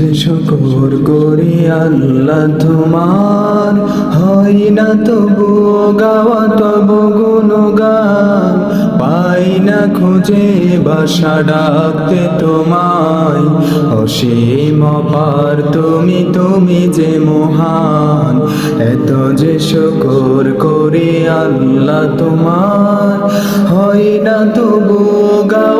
যে শুকর করি আল্লাহ তোমার, হয় না তবু গাওয়া তবু গুণগান। পাই না খুঁজে বাসা ডাকতে তোমায়, অসীম পার তুমি তুমি যে মহান। এত যে শুকর করি আল্লাহ তোমার, হয় না তবু গাওয়া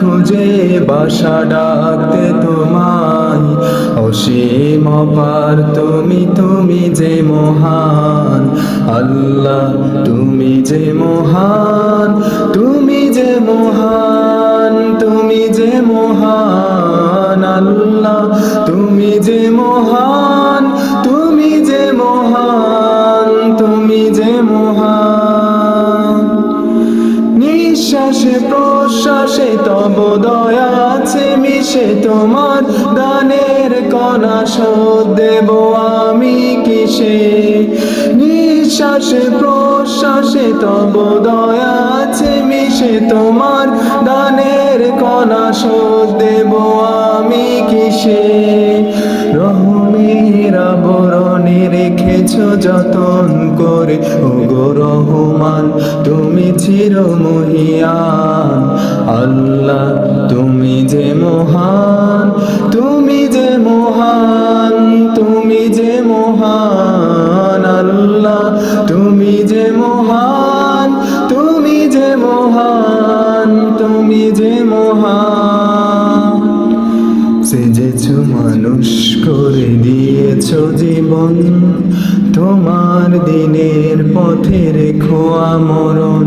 খুঁজে বাসা ডাকতে তোমায়। অসীম পার তুমি তুমি যে মহান। আল্লাহ, তুমি যে মহান, তুমি যে মহান, তুমি যে মহান। আল্লাহ, তুমি যে মহান। তব দয়া আছে, মিশে তোমার দানের কণা শোধ দেব আমি কিসে? নিঃশ্বাসে, প্রশ্বাসে তব দয়া আছে, মিশে তোমার দানের কণা শোধ দেব আমি কিসে? রহমের আবরণে রেখেছ যতন করে ও গো রহমান, তুমি চির মহিয়ান আল্লাহ, তুমি যে মহান, তুমি যে মহান, তুমি যে মহান আল্লাহ, তুমি যে মহান, তুমি যে মহান, তুমি যে মহান। সেজেছ মানুষ করে দিয়েছ জীবন, তোমার দিনের পথে রেখো আমরণ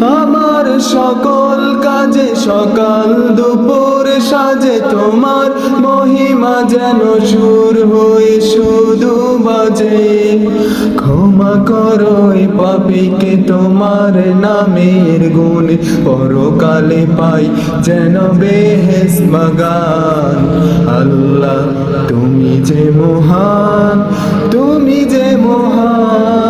আমার সকল কাজে সকাল দুপুর সাজে তোমার মহিমা যেন সুর হয়ে শুধু বাজে। ক্ষমা করো পাপিকে তোমার নামের গুণ পরকালে পাই যেন বেহেস বাগান। আল্লাহ, তুমি যে মহান, তুমি যে মহান।